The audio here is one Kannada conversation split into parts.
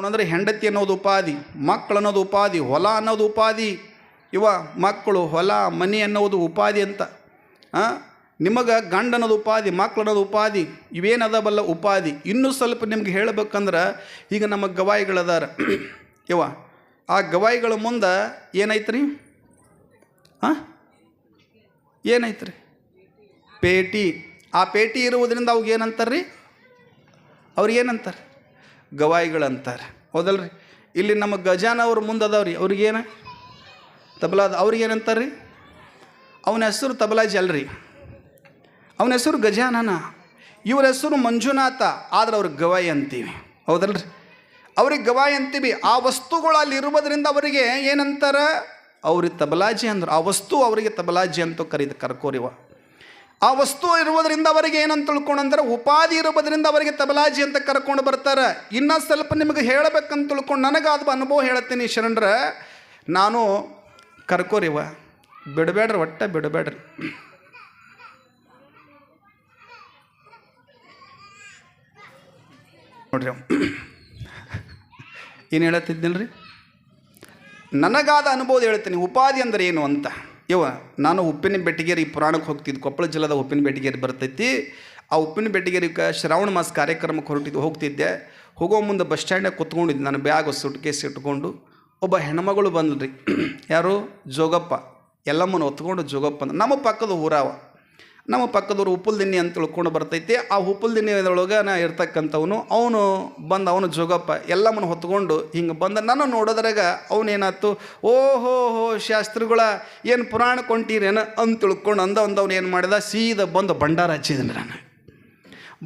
ಅಂದರೆ ಹೆಂಡತಿ ಅನ್ನೋದು ಉಪಾಧಿ, ಮಕ್ಕಳು ಅನ್ನೋದು ಉಪಾಧಿ, ಹೊಲ ಅನ್ನೋದು ಉಪಾಧಿ. ಇವ ಮಕ್ಕಳು, ಹೊಲ, ಮನೆ ಅನ್ನೋದು ಉಪಾಧಿ ಅಂತ? ನಿಮಗೆ ಗಂಡ ಅನ್ನೋದು ಉಪಾಧಿ ಮಕ್ಕಳು ಅನ್ನೋದು ಉಪಾಧಿ, ಇವೇನದವಲ್ಲ ಉಪಾಧಿ. ಇನ್ನೂ ಸ್ವಲ್ಪ ನಿಮ್ಗೆ ಹೇಳಬೇಕಂದ್ರೆ ಈಗ ನಮ್ಮ ಗವಾಯಿಗಳದಾರ ಇವ, ಆ ಗವಾಯಿಗಳ ಮುಂದೆ ಏನೈತ್ರಿ? ಹಾಂ ರೀ ಪೇಟಿ. ಆ ಪೇಟಿ ಇರುವುದರಿಂದ ಅವ್ಗೆ ಏನಂತಾರೆ ರೀ ಅವ್ರು ಏನಂತಾರೆ? ಗವಾಯಿಗಳಂತಾರೆ. ಹೌದಲ್ರಿ? ಇಲ್ಲಿ ನಮ್ಮ ಗಜಾನ ಅವ್ರ ಮುಂದೆ ಅದಾವ್ರಿ ಅವ್ರಿಗೇನು? ತಬಲಾದ ಅವ್ರಿಗೆ ಏನಂತಾರೆ ರೀ ಅವನ ಹೆಸರು ತಬಲಾಜಿ ಅಲ್ರಿ. ಅವನ ಹೆಸರು ಗಜಾನನ. ಇವ್ರ ಹೆಸರು ಮಂಜುನಾಥ. ಆದ್ರೆ ಅವ್ರಿಗೆ ಗವಾಯಿ ಅಂತೀವಿ. ಹೌದಲ್ರಿ? ಅವ್ರಿಗೆ ಗವಾಯಿ ಅಂತೀವಿ. ಆ ವಸ್ತುಗಳು ಅಲ್ಲಿ ಇರುವುದರಿಂದ ಅವರಿಗೆ ಏನಂತಾರೆ? ಅವ್ರಿಗೆ ತಬಲಾಜಿ ಅಂದರು. ಆ ವಸ್ತು ಅವರಿಗೆ ತಬಲಾಜಿ ಅಂತ ಕರೀತ ಕರ್ಕೋರಿವ. ಆ ವಸ್ತು ಇರುವುದರಿಂದ ಅವರಿಗೆ ಏನಂತ ತಿಳ್ಕೊಂಡಂದ್ರೆ ಉಪಾಧಿ ಇರುವುದರಿಂದ ಅವರಿಗೆ ತಬಲಾಜಿ ಅಂತ ಕರ್ಕೊಂಡು ಬರ್ತಾರೆ. ಇನ್ನೂ ಸ್ವಲ್ಪ ನಿಮಗೆ ಹೇಳಬೇಕಂತ ತಿಳ್ಕೊಂಡು ನನಗೆ ಅದು ಅನುಭವ ಹೇಳ್ತೀನಿ ಶರಣರ. ನಾನು ಕರ್ಕೋರಿವ ಬಿಡಬೇಡ್ರಿ, ಒಟ್ಟೆ ಬಿಡಬೇಡ್ರಿ. ನೋಡ್ರಿ ಏನು ರೀ ನನಗಾದ ಅನುಭವ ಹೇಳ್ತೀನಿ. ಉಪಾಧಿ ಅಂದ್ರೆ ಏನು ಅಂತ. ಇವ ನಾನು ಉಪ್ಪಿನ ಬೆಟ್ಟಿಗೇರಿ ಪುರಾಣಕ್ಕೆ ಹೋಗ್ತಿದ್ದು, ಕೊಪ್ಪಳ ಜಿಲ್ಲಾದ ಉಪ್ಪಿನ ಬೆಟ್ಟಿಗೇರಿ ಬರ್ತೈತಿ. ಆ ಉಪ್ಪಿನ ಬೆಟ್ಟಗೇರಿಗೆ ಶ್ರಾವಣ ಮಾಸ ಕಾರ್ಯಕ್ರಮಕ್ಕೆ ಹೊರಟಿದ್ದು ಹೋಗ್ತಿದ್ದೆ. ಹೋಗೋ ಮುಂದೆ ಬಸ್ ಸ್ಟ್ಯಾಂಡಾಗ ಕುತ್ಕೊಂಡಿದ್ದೆ, ನಾನು ಬ್ಯಾಗ್ ಸುಟ್ ಕೇಸ್ ಇಟ್ಕೊಂಡು. ಒಬ್ಬ ಹೆಣ್ಮಗಳು ಬಂದ್ರಿ ಯಾರು? ಜೋಗಪ್ಪ. ಎಲ್ಲಮ್ಮನ ಹೊತ್ಕೊಂಡು ಜೋಗಪ್ಪ ನಮ್ಮ ಪಕ್ಕದ ಊರಾವ. ನಮ್ಮ ಪಕ್ಕದವ್ರು ಉಪ್ಪುಲ್ದಿನ್ನಿ ಅಂತ ತಿಳ್ಕೊಂಡು ಬರ್ತೈತಿ. ಆ ಉಪ್ಪುಲ್ದಿನ್ನಿಯೊಳಗೆ ನಾ ಇರ್ತಕ್ಕಂಥವನು, ಅವನು ಬಂದು, ಅವನು ಜೋಗಪ್ಪ ಎಲ್ಲಮ್ಮನ ಹೊತ್ಕೊಂಡು ಹಿಂಗೆ ಬಂದ. ನಾನು ನೋಡೋದ್ರಾಗ ಅವನೇನಾಯ್ತು ಓ ಹೋ ಶಾಸ್ತ್ರಿಗಳ, ಏನು ಪುರಾಣ ಕೊಂಟೀರೇನು ಅಂತ ತಿಳ್ಕೊಂಡು ಅಂದ ಒಂದು ಅವನು ಏನು ಮಾಡಿದ, ಸೀದ ಬಂದು ಭಂಡಾರ ಹಚ್ಚಿದ್ದೀನಿ ನಾನು.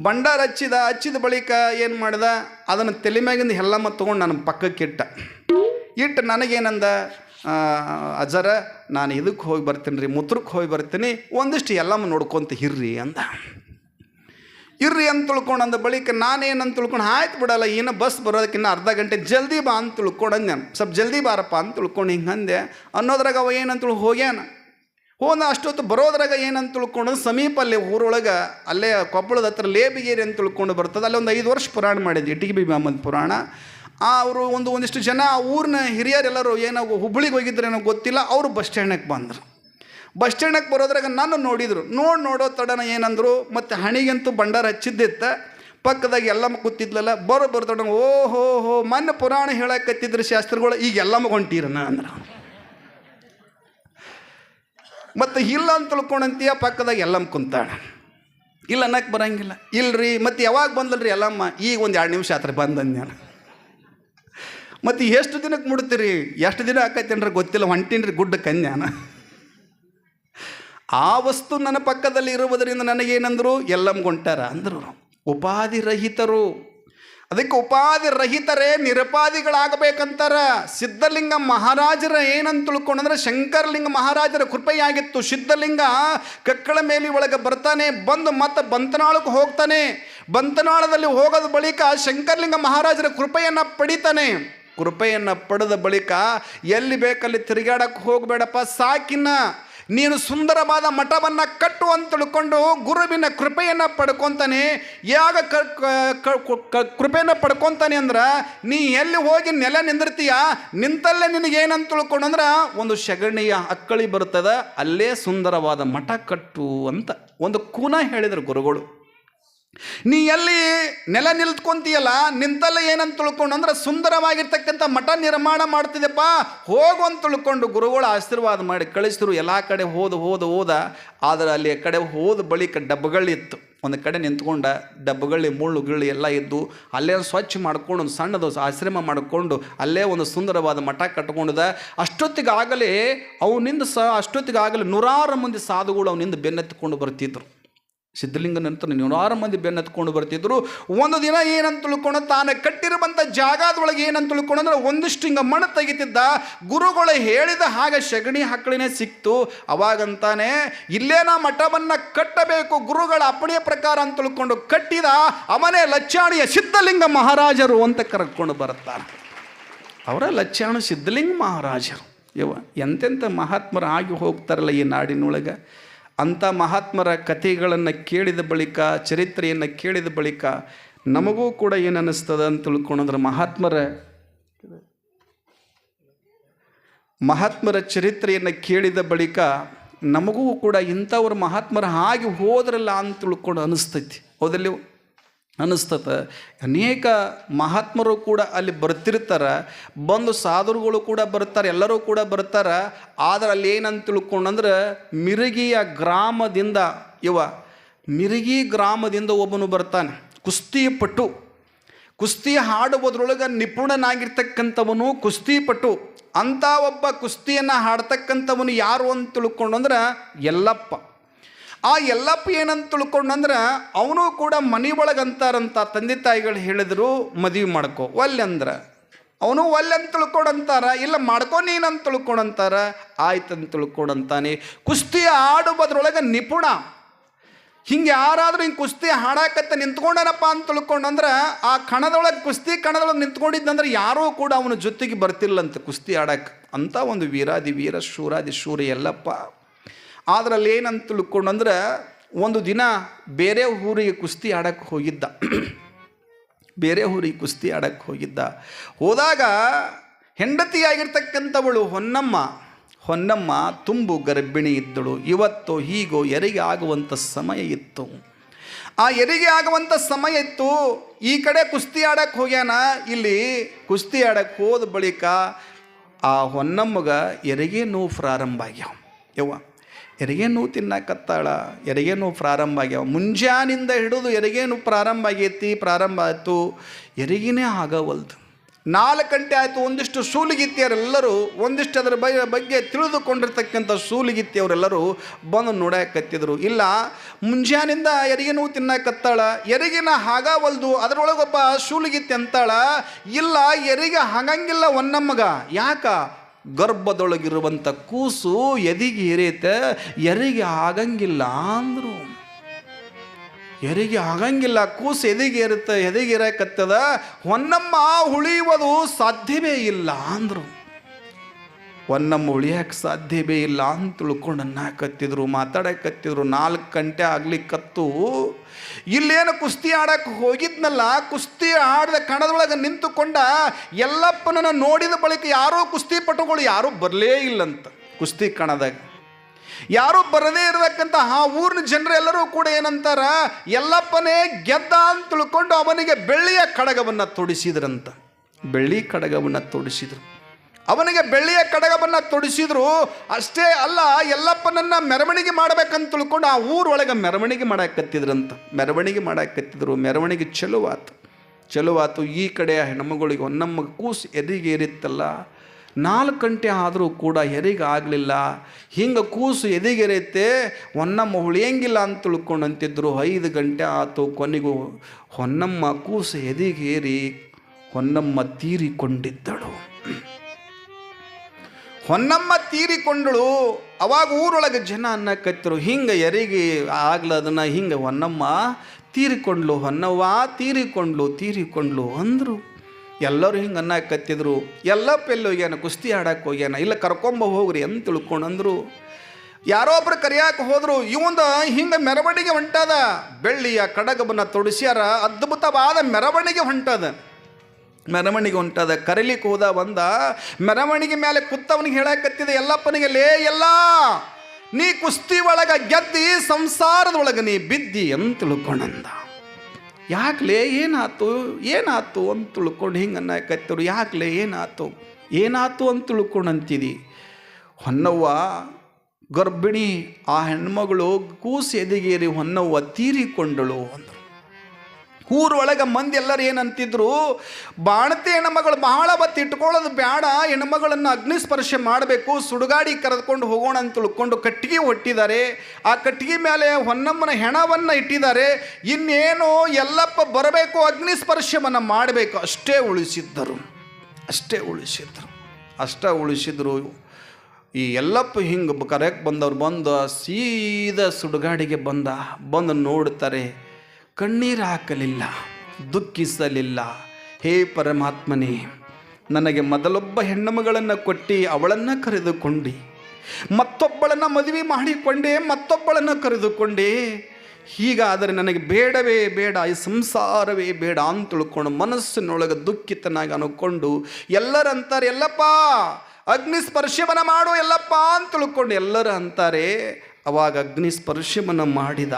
ಭಂಡಾರ ಹಚ್ಚಿದ ಹಚ್ಚಿದ ಬಳಿಕ ಏನು ಮಾಡಿದ, ಅದನ್ನು ತಲೆ ಮ್ಯಾಗಿಂದ ಎಲ್ಲಮ್ಮ ತೊಗೊಂಡು ನನ್ನ ಪಕ್ಕಕ್ಕೆ ಇಟ್ಟ ಇಟ್ಟು ನನಗೇನಂದ ಅಜ್ಜರ ನಾನು ಇದಕ್ಕೆ ಹೋಗಿ ಬರ್ತೀನಿ ರೀ ಮುತ್ರಕ್ಕೆ ಹೋಗಿ ಬರ್ತೀನಿ, ಒಂದಿಷ್ಟು ಎಲ್ಲಮ್ಮ ನೋಡ್ಕೊಂತ ಹಿರ್ರಿ ಅಂದ. ಇರ್ರಿ ಅಂತ ತಿಳ್ಕೊಂಡು ಅಂದ ಬಳಿಕ ನಾನೇನಂತ ತಿಳ್ಕೊಂಡು, ಆಯ್ತು ಬಿಡಲ್ಲ, ಇನ್ನು ಬಸ್ ಬರೋದಕ್ಕಿನ್ನ ಅರ್ಧ ಗಂಟೆ, ಜಲ್ದಿ ಬಾ ಅಂತ ತಿಳ್ಕೊಂಡು ಅಂದೆ. ನಾನು ಸ್ವಲ್ಪ ಜಲ್ದಿ ಬಾರಪ್ಪ ಅಂತ ತಿಳ್ಕೊಂಡು ಹಿಂಗೆ ಅಂದೆ. ಅನ್ನೋದ್ರಾಗ ಅವ ಏನಂತ ಹೋಗ್ಯಾನ. ಹೋದ ಅಷ್ಟೊತ್ತು ಬರೋದ್ರಾಗ ಏನಂತ ತಿಳ್ಕೊಂಡು ಸಮೀಪ ಅಲ್ಲಿ ಊರೊಳಗೆ ಅಲ್ಲೇ ಕೊಪ್ಪಳದ ಹತ್ರ ಲೇಬಿಗೇರಿ ಅಂತ ತಿಳ್ಕೊಂಡು ಬರ್ತದೆ. ಅಲ್ಲಿ ಒಂದು ಐದು ವರ್ಷ ಪುರಾಣ ಮಾಡಿದ್ವಿ ಇಟ್ಟಿಗೆ ಬಿ ಮಹಮ್ಮದ್ ಪುರಾಣ. ಅವರು ಒಂದು ಒಂದಿಷ್ಟು ಜನ ಆ ಊರಿನ ಹಿರಿಯರೆಲ್ಲರೂ ಏನೋ ಹುಬ್ಬಳ್ಳಿಗೆ ಹೋಗಿದ್ರೇನೋ ಗೊತ್ತಿಲ್ಲ, ಅವರು ಬಸ್ ಸ್ಟ್ಯಾಂಡಕ್ಕೆ ಬಂದರು. ಬಸ್ ಸ್ಟ್ಯಾಂಡಕ್ಕೆ ಬರೋದ್ರಾಗ ನಾನು ನೋಡಿದರು. ನೋಡಿ ನೋಡೋ ತಡನ ಏನಂದರು, ಮತ್ತು ಹಣಿಗಂತೂ ಭಂಡಾರ ಹಚ್ಚಿದ್ದಿತ್ತ. ಪಕ್ಕದಾಗ ಎಲ್ಲಮ್ಮ ಕೂತಿದ್ಲಲ್ಲ, ಬರೋ ಬರ್ತಡ ಓ ಹೋ ಹೋ, ಮೊನ್ನೆ ಪುರಾಣ ಹೇಳಕತ್ತಿದ್ರು ಶಾಸ್ತ್ರಗಳು, ಈಗ ಎಲ್ಲಮ್ಮ ಹೊಂಟೀರನ ಅಂದ್ರೆ. ಮತ್ತು ಇಲ್ಲ ಅಂತ ತಿಳ್ಕೊಂಡಂತೀಯ, ಪಕ್ಕದಾಗ ಎಲ್ಲಮ್ಮ ಕುಂತಾಳ. ಇಲ್ಲ ಅನ್ನಕ್ಕೆ ಬರೋಂಗಿಲ್ಲ. ಇಲ್ರಿ, ಮತ್ತು ಯಾವಾಗ ಬಂದಲ್ರಿ ಎಲ್ಲಮ್ಮ? ಈಗ ಒಂದು ಎರಡು ನಿಮಿಷ ಆತ್ರಿ ಬಂದಂದ್ಯಾನ ಮತ್ತು ಎಷ್ಟು ದಿನಕ್ಕೆ ಮುಡ್ತೀರಿ ಎಷ್ಟು ದಿನ ಆಕೈತೇನ್ರಿ ಗೊತ್ತಿಲ್ಲ ಹೊಂಟೀನ್ರಿ ಗುಡ್ಡ ಕನ್ಯಾನ. ಆ ವಸ್ತು ನನ್ನ ಪಕ್ಕದಲ್ಲಿ ಇರುವುದರಿಂದ ನನಗೇನಂದರು ಎಲ್ಲಮ್ ಗೊಂಟಾರ ಅಂದರು. ಉಪಾಧಿ ರಹಿತರು. ಅದಕ್ಕೆ ಉಪಾಧಿ ರಹಿತರೇ ನಿರಪಾದಿಗಳಾಗಬೇಕಂತಾರ ಸಿದ್ಧಲಿಂಗ ಮಹಾರಾಜರ ಏನಂತ ತಿಳ್ಕೊಂಡಂದ್ರೆ ಶಂಕರಲಿಂಗ ಮಹಾರಾಜರ ಕೃಪೆಯಾಗಿತ್ತು. ಸಿದ್ಧಲಿಂಗ ಕಕ್ಕಳ ಮೇಲೆ ಒಳಗೆ ಬರ್ತಾನೆ, ಬಂದು ಮತ್ತೆ ಬಂತನಾಳಕ್ಕೆ ಹೋಗ್ತಾನೆ. ಬಂತನಾಳದಲ್ಲಿ ಹೋಗೋದ ಬಳಿಕ ಶಂಕರಲಿಂಗ ಮಹಾರಾಜರ ಕೃಪೆಯನ್ನು ಪಡಿತಾನೆ. ಕೃಪೆಯನ್ನು ಪಡೆದ ಬಳಿಕ ಎಲ್ಲಿ ಬೇಕಲ್ಲಿ ತಿರುಗಾಡಕ್ಕೆ ಹೋಗಬೇಡಪ್ಪ, ಸಾಕಿನ. ನೀನು ಸುಂದರವಾದ ಮಠವನ್ನು ಕಟ್ಟು ಅಂತ ತಿಳ್ಕೊಂಡು ಗುರುವಿನ ಕೃಪೆಯನ್ನು ಪಡ್ಕೊತಾನೆ. ಕ- ಕೃಪೆಯನ್ನು ಪಡ್ಕೊತಾನೆ ಅಂದ್ರೆ, ನೀ ಎಲ್ಲಿ ಹೋಗಿ ನೆಲ ನಿಂದಿರ್ತೀಯ, ನಿಂತಲ್ಲೇ ನಿನಗೇನಂತ ತಿಳ್ಕೊಂಡು ಅಂದ್ರೆ, ಒಂದು ಶಗಣಿಯ ಅಕ್ಕಳಿ ಬರ್ತದ, ಅಲ್ಲೇ ಸುಂದರವಾದ ಮಠ ಕಟ್ಟು ಅಂತ ಒಂದು ಕೂನ ಹೇಳಿದರು ಗುರುಗಳು. ನೀ ಎಲ್ಲಿ ನೆಲ ನಿಲ್ತ್ಕೊಂತೀಯಲ್ಲ, ನಿಂತಲ್ಲ ಏನಂತ ತಿಳ್ಕೊಂಡು ಅಂದ್ರೆ ಸುಂದರವಾಗಿರ್ತಕ್ಕಂಥ ಮಠ ನಿರ್ಮಾಣ ಮಾಡ್ತಿದ್ದೆಪ್ಪ ಹೋಗು ಅಂತ ತಿಳ್ಕೊಂಡು ಗುರುಗಳು ಆಶೀರ್ವಾದ ಮಾಡಿ ಕಳಿಸಿದ್ರು. ಎಲ್ಲ ಕಡೆ ಹೋದ ಹೋದ ಹೋದ. ಆದರೆ ಅಲ್ಲಿ ಕಡೆ ಹೋದ ಬಳಿಕ ಡಬ್ಬಗಳಿತ್ತು. ಒಂದು ಕಡೆ ನಿಂತ್ಕೊಂಡ ಡಬ್ಬಗಳಿ ಮುಳ್ಳು, ಗಿಳ್ಳು ಎಲ್ಲ ಇದ್ದು, ಅಲ್ಲೇ ಸ್ವಚ್ಛ ಮಾಡ್ಕೊಂಡು, ಒಂದು ಸಣ್ಣದು ಆಶ್ರಮ ಮಾಡಿಕೊಂಡು, ಅಲ್ಲೇ ಒಂದು ಸುಂದರವಾದ ಮಠ ಕಟ್ಕೊಂಡಿದ ಅಷ್ಟೊತ್ತಿಗಾಗಲೇ ಅವನಿಂದ ಸ, ಅಷ್ಟೊತ್ತಿಗಾಗಲೇ ನೂರಾರು ಮಂದಿ ಸಾಧುಗಳು ಅವನಿಂದ ಬೆನ್ನೆತ್ತಿಕೊಂಡು ಬರ್ತಿದ್ರು. ಸಿದ್ಧಲಿಂಗ ನಂತರ ನೂರಾರು ಮಂದಿ ಬೆನ್ನತ್ಕೊಂಡು ಬರ್ತಿದ್ರು. ಒಂದು ದಿನ ಏನಂತ ತಿಳ್ಕೊಂಡು ತಾನು ಕಟ್ಟಿರುವಂಥ ಜಾಗದೊಳಗೆ ಏನಂತ ತಿಳ್ಕೊಂಡು ಅಂದ್ರೆ ಒಂದಿಷ್ಟು ಹಿಂಗೆ ಮಣ್ಣು ತೆಗಿತಿದ್ದ. ಗುರುಗಳು ಹೇಳಿದ ಹಾಗೆ ಸಗಣಿ ಹಕ್ಕಳಿನೇ ಸಿಕ್ತು. ಅವಾಗಂತಾನೆ ಇಲ್ಲೇ ನಾ ಮಠವನ್ನು ಕಟ್ಟಬೇಕು. ಗುರುಗಳ ಅಪ್ಪಣೆಯ ಪ್ರಕಾರ ಅಂತ ತಿಳ್ಕೊಂಡು ಕಟ್ಟಿದ ಅವನೇ ಲಚ್ಚಾಣಿಯ ಸಿದ್ಧಲಿಂಗ ಮಹಾರಾಜರು ಅಂತ ಕರ್ಕೊಂಡು ಬರುತ್ತಾನೆ ಅವರ ಲಚ್ಚಾಣು ಸಿದ್ಧಲಿಂಗ ಮಹಾರಾಜರು. ಇವ ಎಂತೆಂಥ ಮಹಾತ್ಮರು ಆಗಿ ಹೋಗ್ತಾರಲ್ಲ ಈ ನಾಡಿನೊಳಗೆ. ಅಂಥ ಮಹಾತ್ಮರ ಕಥೆಗಳನ್ನು ಕೇಳಿದ ಬಳಿಕ, ಚರಿತ್ರೆಯನ್ನು ಕೇಳಿದ ಬಳಿಕ ನಮಗೂ ಕೂಡ ಏನು ಅಂತ ತಿಳ್ಕೊಂಡ್ರೆ ಮಹಾತ್ಮರ ಮಹಾತ್ಮರ ಚರಿತ್ರೆಯನ್ನು ಕೇಳಿದ ಬಳಿಕ ನಮಗೂ ಕೂಡ ಇಂಥವ್ರ ಮಹಾತ್ಮರ ಹಾಗೆ ಹೋದ್ರಲ್ಲ ಅಂತ ತಿಳ್ಕೊಂಡು ಅನಿಸ್ತೈತಿ. ಹೌದಲ್ಲಿ ಅನ್ನಿಸ್ತತ ಅನೇಕ ಮಹಾತ್ಮರು ಕೂಡ ಅಲ್ಲಿ ಬರ್ತಿರ್ತಾರೆ. ಬಂದು ಸಾಧುರುಗಳು ಕೂಡ ಬರ್ತಾರೆ, ಎಲ್ಲರೂ ಕೂಡ ಬರ್ತಾರೆ. ಆದರೆ ಅಲ್ಲಿ ಏನಂತ ತಿಳ್ಕೊಂಡಂದ್ರೆ ಮಿರಗಿಯ ಗ್ರಾಮದಿಂದ ಇವ, ಮಿರಗಿ ಗ್ರಾಮದಿಂದ ಒಬ್ಬನು ಬರ್ತಾನೆ. ಕುಸ್ತಿ ಪಟು ಕುಸ್ತಿ ಹಾಡುವುದ್ರೊಳಗೆ ನಿಪುಣನಾಗಿರ್ತಕ್ಕಂಥವನು ಕುಸ್ತಿಪಟು ಅಂಥ ಒಬ್ಬ ಕುಸ್ತಿಯನ್ನು ಹಾಡ್ತಕ್ಕಂಥವನು ಯಾರು ಅಂತ ತಿಳ್ಕೊಂಡಂದ್ರೆ ಎಲ್ಲಪ್ಪ ಆ ಎಲ್ಲಪ್ಪ ಏನಂತ ತಿಳ್ಕೊಂಡಂದ್ರೆ ಅವನು ಕೂಡ ಮನೆ ಒಳಗೆ ಅಂತಾರಂತ ತಂದೆ ತಾಯಿಗಳು ಹೇಳಿದ್ರು ಮದುವೆ ಮಾಡ್ಕೊ, ಒಲ್ಲೆ ಅಂದ್ರೆ. ಅವನು ಒಲ್ಲೆ ಅಂತ ತಿಳ್ಕೊಂಡಂತಾರ, ಇಲ್ಲ ಮಾಡ್ಕೊ ನೀನಂತ ತಿಳ್ಕೊಂಡಂತಾರ, ಆಯ್ತು ಅಂತ ತಿಳ್ಕೊಂಡಂತಾನೆ. ಕುಸ್ತಿ ಆಡುವುದ್ರೊಳಗೆ ನಿಪುಣ. ಹಿಂಗೆ ಯಾರಾದರೂ ಹಿಂಗೆ ಕುಸ್ತಿ ಹಾಡಾಕತ್ತ ನಿಂತ್ಕೊಂಡನಪ್ಪ ಅಂತ ತಿಳ್ಕೊಂಡಂದ್ರೆ, ಆ ಕಣದೊಳಗೆ ಕುಸ್ತಿ ಕಣದೊಳಗೆ ನಿಂತ್ಕೊಂಡಿದ್ದಂದ್ರೆ ಯಾರೂ ಕೂಡ ಅವನ ಜೊತೆಗೆ ಬರ್ತಿಲ್ಲಂತ ಕುಸ್ತಿ ಆಡಕ್ಕೆ ಅಂತ ಒಂದು ವೀರಾದಿ ವೀರ, ಶೂರಾದಿ ಶೂರ ಎಲ್ಲಪ್ಪ ಆದ್ರಲ್ಲಿ ಏನಂತ ತಿಳ್ಕೊಂಡಂದ್ರೆ, ಒಂದು ದಿನ ಬೇರೆ ಊರಿಗೆ ಕುಸ್ತಿ ಆಡಕ್ಕೆ ಹೋಗಿದ್ದ. ಬೇರೆ ಊರಿಗೆ ಕುಸ್ತಿ ಆಡಕ್ಕೆ ಹೋಗಿದ್ದ. ಹೋದಾಗ ಹೆಂಡತಿಯಾಗಿರ್ತಕ್ಕಂಥವಳು ಹೊನ್ನಮ್ಮ ಹೊನ್ನಮ್ಮ ತುಂಬು ಗರ್ಭಿಣಿ ಇದ್ದಳು. ಇವತ್ತು ಹೀಗೋ ಎರಿಗೆ ಆಗುವಂಥ ಸಮಯ ಇತ್ತು. ಆ ಎರಿಗೆ ಆಗುವಂಥ ಸಮಯ ಇತ್ತು. ಈ ಕಡೆ ಕುಸ್ತಿ ಆಡಕ್ಕೆ ಹೋಗ್ಯಾನ. ಇಲ್ಲಿ ಕುಸ್ತಿ ಆಡಕ್ಕೆ ಹೋದ ಬಳಿಕ ಆ ಹೊನ್ನಮ್ಮಗ ಎರಿಗೆ ನೋವು ಪ್ರಾರಂಭ ಆಗ್ಯಾವ. ಯವ್ವ ಹೆರಿಗೆ ನೋವು ತಿನ್ನಕತ್ತಾಳ? ಎರಗೇನು ಪ್ರಾರಂಭ ಆಗ್ಯಾವ? ಮುಂಜಾನಿಂದ ಹಿಡಿದು ಎರಿಗೇನು ಪ್ರಾರಂಭ ಆಗೈತಿ? ಪ್ರಾರಂಭ ಆಯಿತು ಎರಗಿನೇ ಆಗವಲ್ದು. ನಾಲ್ಕು ಗಂಟೆ ಆಯಿತು, ಒಂದಿಷ್ಟು ಸೂಲಿಗಿತ್ತಿಯರೆಲ್ಲರೂ ಒಂದಿಷ್ಟು ಅದರ ಬೈ, ಬಗ್ಗೆ ತಿಳಿದುಕೊಂಡಿರ್ತಕ್ಕಂಥ ಸೂಲಿಗಿತ್ತಿಯವರೆಲ್ಲರೂ ಬಂದು ನೋಡಕತ್ತಿದ್ರು ಇಲ್ಲ, ಮುಂಜಾನಿಂದ ಎರಿಗೆ ನೋವು ತಿನ್ನಕತ್ತಾಳ? ಎರಿಗಿನ ಹಾಗವಲ್ದು, ಅದರೊಳಗೊಬ್ಬ ಸೂಲಿಗಿತ್ತಿ ಅಂತಾಳ? ಇಲ್ಲ ಎರಿಗೆ ಹಾಗಂಗಿಲ್ಲ ಒನ್ನಮ್ಮಗ. ಯಾಕ? ಗರ್ಭದೊಳಗಿರುವಂಥ ಕೂಸು ಎದಿಗೆ ಹಿರಿಯುತ್ತೆ, ಎರಿಗೆ ಆಗಂಗಿಲ್ಲ ಅಂದರು. ಎರಿಗೆ ಆಗಂಗಿಲ್ಲ, ಕೂಸು ಎದಿಗೆ ಇರುತ್ತೆ, ಎದಿಗೆ ಇರಕತ್ತದ ಹೊನ್ನಮ್ಮ ಉಳಿಯುವುದು ಸಾಧ್ಯವೇ ಇಲ್ಲ ಅಂದರು. ಹೊನ್ನಮ್ಮ ಉಳಿಯಕ್ಕೆ ಸಾಧ್ಯವೇ ಇಲ್ಲ ಅಂತ ತಿಳ್ಕೊಂಡು ಅನ್ನಕತ್ತಿದ್ರು ಮಾತಾಡಕತ್ತಿದ್ರು ನಾಲ್ಕು ಗಂಟೆ ಆಗ್ಲಿಕ್ಕತ್ತು ಇಲ್ಲೇನು ಕುಸ್ತಿ ಆಡಕ್ಕೆ ಹೋಗಿದ್ನಲ್ಲ, ಕುಸ್ತಿ ಆಡಿದ ಕಣದೊಳಗೆ ನಿಂತುಕೊಂಡ ಎಲ್ಲಪ್ಪನನ್ನು ನೋಡಿದ ಬಳಿಕ ಯಾರೂ ಕುಸ್ತಿ ಪಟುಗಳು ಯಾರೂ ಬರಲೇ ಇಲ್ಲಂತ ಕುಸ್ತಿ ಕಣದಾಗ. ಯಾರೂ ಬರದೇ ಇರತಕ್ಕಂಥ ಆ ಊರಿನ ಜನರೆಲ್ಲರೂ ಕೂಡ ಏನಂತಾರ ಎಲ್ಲಪ್ಪನೇ ಗೆದ್ದ ಅಂತ ತಿಳ್ಕೊಂಡು ಅವನಿಗೆ ಬೆಳ್ಳಿಯ ಕಡಗವನ್ನು ತೊಡಿಸಿದ್ರಂತ. ಬೆಳ್ಳಿ ಕಡಗವನ್ನು ತೊಡಿಸಿದ್ರು. ಅವನಿಗೆ ಬೆಳ್ಳಿಯ ಕಡಗವನ್ನು ತೊಡಿಸಿದ್ರು, ಅಷ್ಟೇ ಅಲ್ಲ ಎಲ್ಲಪ್ಪನನ್ನ ಮೆರವಣಿಗೆ ಮಾಡಬೇಕಂತ ತಿಳ್ಕೊಂಡು ಆ ಊರೊಳಗೆ ಮೆರವಣಿಗೆ ಮಾಡಾಕತ್ತಿದ್ರಂತ. ಮೆರವಣಿಗೆ ಮಾಡಾಕತ್ತಿದ್ರು, ಮೆರವಣಿಗೆ ಚೆಲುವಾತು ಚೆಲುವಾತು ಈ ಕಡೆ ಹೆಣ್ಮಗಳಿಗೆ ಒನ್ನಮ್ಮ ಕೂಸು ಎದಿಗೇರಿತ್ತಲ್ಲ. ನಾಲ್ಕು ಗಂಟೆ ಆದರೂ ಕೂಡ ಹೆರಿಗೆ ಆಗಲಿಲ್ಲ. ಹಿಂಗೆ ಕೂಸು ಎದೆಗೆರೆಯುತ್ತೆ ಹೊನ್ನಮ್ಮ ಉಳಿಯಂಗಿಲ್ಲ ಅಂತ ತಿಳ್ಕೊಂಡು ಅಂತಿದ್ರು. ಐದು ಗಂಟೆ ಆತು, ಕೊನೆಗೂ ಹೊನ್ನಮ್ಮ ಕೂಸು ಎದೆಗೇರಿ ಹೊನ್ನಮ್ಮ ತೀರಿಕೊಂಡಿದ್ದಳು. ಹೊನ್ನಮ್ಮ ತೀರಿಕೊಂಡಳು. ಅವಾಗ ಊರೊಳಗೆ ಜನ ಅನ್ನಕತ್ತರು ಹಿಂಗೆ ಎರಿಗೆ ಆಗ್ಲದನ್ನ ಹಿಂಗೆ ಹೊನ್ನಮ್ಮ ತೀರಿಕೊಂಡ್ಲು. ಹೊನ್ನವ್ವ ತೀರಿಕೊಂಡ್ಲು ತೀರಿಕೊಂಡ್ಲು ಅಂದರು. ಎಲ್ಲರೂ ಹಿಂಗೆ ಅನ್ನಕತ್ತಿದ್ರು ಎಲ್ಲ ಪೆಲ್ಲು ಹೋಗ್ಯಾನ ಕುಸ್ತಿ ಆಡಕ್ಕೆ ಹೋಗ್ಯಾನ. ಇಲ್ಲ ಕರ್ಕೊಂಬ ಹೋಗ್ರಿ ಅಂತ ತಿಳ್ಕೊಂಡು ಅಂದರು. ಯಾರೋ ಒಬ್ರು ಕರಿಯಾಕೆ ಹೋದ್ರು. ಇವಂದ ಹಿಂಗೆ ಮೆರವಣಿಗೆ ಹೊಂಟದ. ಬೆಳ್ಳಿಯ ಕಡಗವನ್ನು ತೊಡಸ್ಯಾರ. ಅದ್ಭುತವಾದ ಮೆರವಣಿಗೆ ಹೊಂಟದ. ಮೆರವಣಿಗೆ ಉಂಟದ. ಕರೀಲಿಕ್ಕೆ ಹೋದ ಬಂದ, ಮೆರವಣಿಗೆ ಮೇಲೆ ಕುತ್ತವನಿಗೆ ಹೇಳಕತ್ತಿದೆ, ಎಲ್ಲಪ್ಪನಿಗೆ ಲೇ ಎಲ್ಲ, ನೀ ಕುಸ್ತಿ ಒಳಗ ಗೆದ್ದಿ, ಸಂಸಾರದೊಳಗೆ ನೀ ಬಿದ್ದಿ ಅಂತ ತಿಳ್ಕೊಂಡಂದ. ಯಾಕಲೇ ಏನಾತು ಏನಾತು ಅಂತ ತಿಳ್ಕೊಂಡು ಹಿಂಗೆ ಅನ್ನಕತ್ತರು ಯಾಕಲೇ ಏನಾತು ಏನಾತು ಅಂತ ತಿಳ್ಕೊಂಡು ಹೊನ್ನವ್ವ ಗರ್ಭಿಣಿ, ಆ ಹೆಣ್ಮಗಳು ಕೂಸು ಎದೆಗೇರಿ ಹೊನ್ನವ್ವ ತೀರಿಕೊಂಡಳು ಅಂದರು. ಊರೊಳಗೆ ಮಂದಿ ಎಲ್ಲರೂ ಏನಂತಿದ್ರು ಬಾಣತಿ ಹೆಣ್ಮಗಳು ಬಹಳ ಬತ್ತಿ ಇಟ್ಕೊಳ್ಳೋದು ಬೇಡ ಹೆಣ್ಮಗಳನ್ನು ಅಗ್ನಿಸ್ಪರ್ಶ ಮಾಡಬೇಕು, ಸುಡುಗಾಡಿ ಕರೆದುಕೊಂಡು ಹೋಗೋಣ ಅಂತ ತಿಳ್ಕೊಂಡು ಕಟ್ಟಿಗೆ ಹೊಟ್ಟಿದ್ದಾರೆ ಆ ಕಟ್ಟಿಗೆ ಮೇಲೆ ಹೊನ್ನಮ್ಮನ ಹೆಣವನ್ನು ಇಟ್ಟಿದ್ದಾರೆ. ಇನ್ನೇನು ಎಲ್ಲಪ್ಪ ಬರಬೇಕು, ಅಗ್ನಿಸ್ಪರ್ಶವನ್ನು ಮಾಡಬೇಕು. ಅಷ್ಟೇ ಉಳಿಸಿದ್ದರು. ಅಷ್ಟೇ ಉಳಿಸಿದ್ರು ಅಷ್ಟೇ ಉಳಿಸಿದ್ರು. ಈ ಎಲ್ಲಪ್ಪ ಹಿಂಗೆ ಕರೆಕ್ಟ್ ಬಂದವ್ರು ಬಂದು, ಸೀದಾ ಸುಡುಗಾಡಿಗೆ ಬಂದ, ಬಂದು ನೋಡ್ತಾರೆ. ಕಣ್ಣೀರು ಹಾಕಲಿಲ್ಲ ದುಃಖಿಸಲಿಲ್ಲ. ಹೇ ಪರಮಾತ್ಮನೇ, ನನಗೆ ಮೊದಲೊಬ್ಬ ಹೆಣ್ಣುಮಗಳನ್ನು ಕೊಟ್ಟು ಅವಳನ್ನು ಕರೆದುಕೊಂಡು. ಮತ್ತೊಬ್ಬಳನ್ನು ಮದುವೆ ಮಾಡಿಕೊಂಡೆ, ಮತ್ತೊಬ್ಬಳನ್ನು ಕರೆದುಕೊಂಡೆ. ಹೀಗಾದರೆ ನನಗೆ ಬೇಡವೇ ಬೇಡ, ಈ ಸಂಸಾರವೇ ಬೇಡ ಅಂತ ತಿಳ್ಕೊಂಡು ಮನಸ್ಸಿನೊಳಗೆ ದುಃಖಿತನಾಗಿ ಅನ್ಕೊಂಡು, ಎಲ್ಲರಂತಾರೆ, ಎಲ್ಲಪ್ಪ ಅಗ್ನಿ ಸ್ಪರ್ಶವನ ಮಾಡು, ಎಲ್ಲಪ್ಪ ಅಂತ ತಿಳ್ಕೊಂಡು ಎಲ್ಲರೂ ಅಂತಾರೆ, ಅವಾಗ ಅಗ್ನಿ ಸ್ಪರ್ಶಮನ ಮಾಡಿದ